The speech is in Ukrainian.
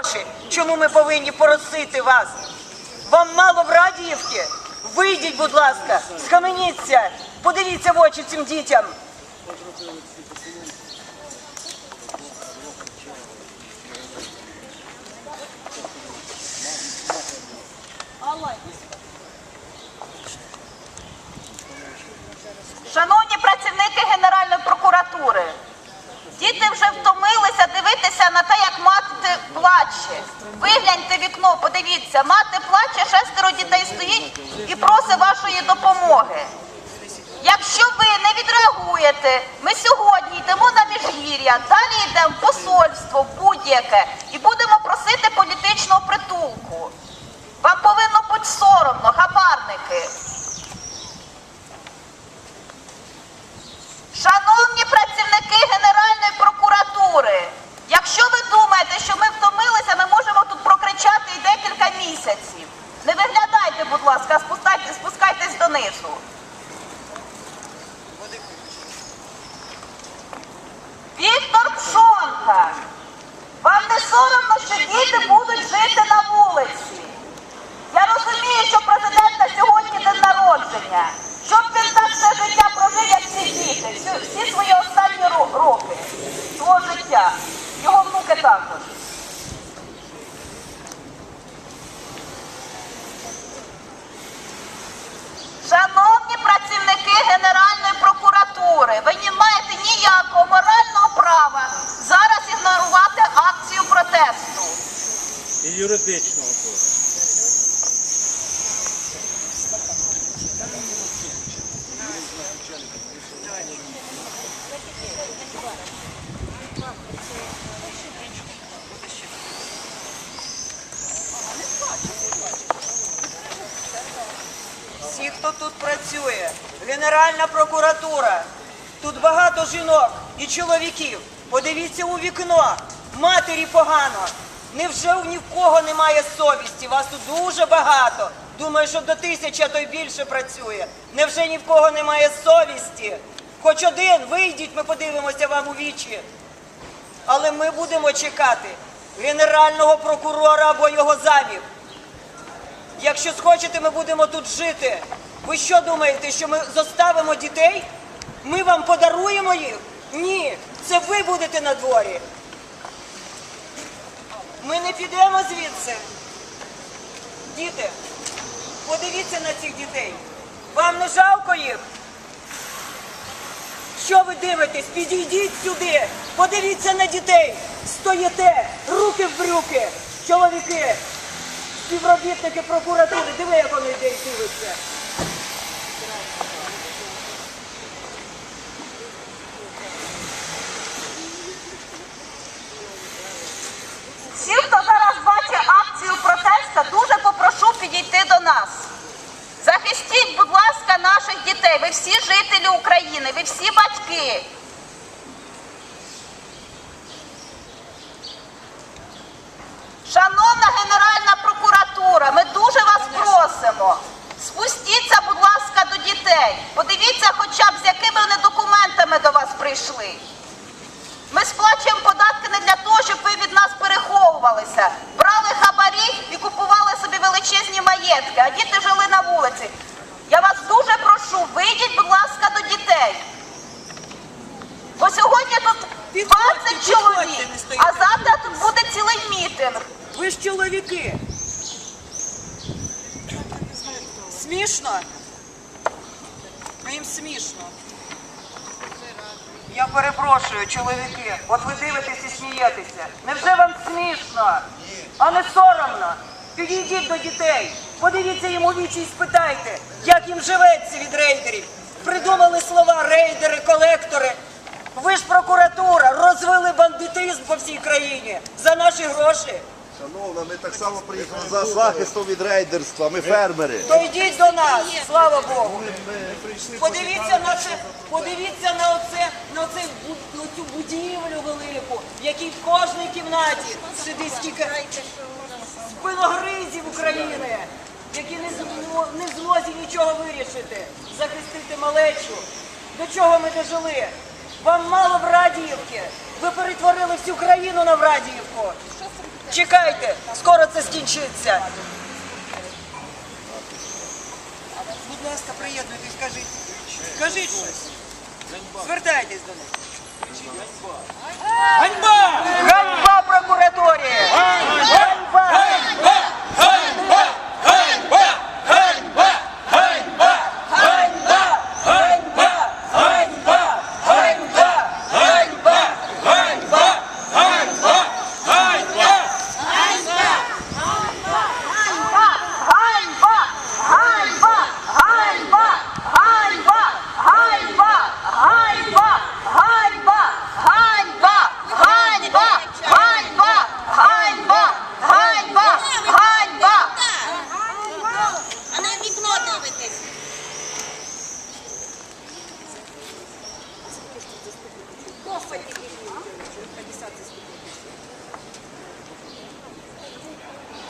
гроші. Чому ми повинні просити вас? Вам мало в Радіївки? Вийдіть, будь ласка, схаменіться, подивіться в очі цим дітям. Шановні працівники Генеральної прокуратури, діти вже втомилися дивитися на те, як мати плаче. Вигляньте вікно, подивіться, мати плаче, шестеро дітей стоїть і просить вашої допомоги. Якщо ви не відреагуєте, ми сьогодні йдемо на міжгір'я, далі йдемо в посольство будь-яке і будемо просити політичного притулку. Вам повинно бути соромно, хабарники. Шановні працівники Генеральної прокуратури, якщо ви думаєте, що ми втомилися, ми можемо тут прокричати і декілька місяців. Не виглядайте, будь ласка, а спускайте, спускайтесь донизу. Віктор Пшонка, вам не соромно, що діти будуть жити на вулиці? Я розумію, що президента сьогодні день народження. Щоб він так все життя прожив, як всі діти, всі свої останні роки свого життя. Його внуки також. Шановні працівники Генеральної прокуратури, ви не маєте ніякого морального юридичного теж. Всі, хто тут працює, Генеральна прокуратура, тут багато жінок і чоловіків. Подивіться у вікно, матері погано. Невже ні в кого немає совісті? Вас тут дуже багато. Думаю, що до тисячі, а то й більше працює. Невже ні в кого немає совісті? Хоч один, вийдіть, ми подивимося вам у вічі. Але ми будемо чекати генерального прокурора або його замів. Якщо схочете, ми будемо тут жити. Ви що думаєте, що ми заставимо дітей? Ми вам подаруємо їх? Ні, це ви будете на дворі. Ми не підемо звідси. Діти, подивіться на цих дітей. Вам не жалко їх? Що ви дивитесь? Підійдіть сюди. Подивіться на дітей. Стоїте, руки в брюки, чоловіки співробітники прокуратури, диви, як вони йде і дивиться. Всі, хто зараз бачить акцію протесту, дуже попрошу підійти до нас. Захистіть, будь ласка, наших дітей. Ви всі жителі України, ви всі батьки. Шановна Генеральна прокуратура, ми дуже вас просимо. Спустіться, будь ласка, до дітей. Подивіться хоча б, з якими вони документами до вас прийшли. Ми сплачуємо податки не для того, щоб ви від нас переховувалися, величезні а діти жили на вулиці. Я вас дуже прошу, вийдіть, будь ласка, до дітей. Бо сьогодні тут 20 чоловік, а завтра тут буде цілий мітинг. Ви ж чоловіки. Смішно? Їм смішно. Я перепрошую, чоловіки, от ви дивитесь і смієтеся. Невже вам смішно? А не соромно? Підійдіть до дітей, подивіться їм у вічі і спитайте, як їм живеться від рейдерів. Придумали слова рейдери, колектори. Ви ж прокуратура, розвели бандитизм по всій країні за наші гроші. Шановна, ми так само приїхали за захистом від рейдерства. Ми фермери. То йдіть до нас, слава Богу. Подивіться на це, подивіться на оце, на оце на цю будівлю велику, в якій в кожній кімнаті сидить скільки спиногризів України, які не, не змозі нічого вирішити, захистити малечу. До чого ми дожили? Вам мало Врадіївки. Ви перетворили всю країну на Врадіївку. Чекайте, скоро це скінчиться. Будь ласка, приєднуйтесь, скажіть. Скажіть щось. Звертайтесь до них. Ганьба! Ганьба прокураторії! Ганьба!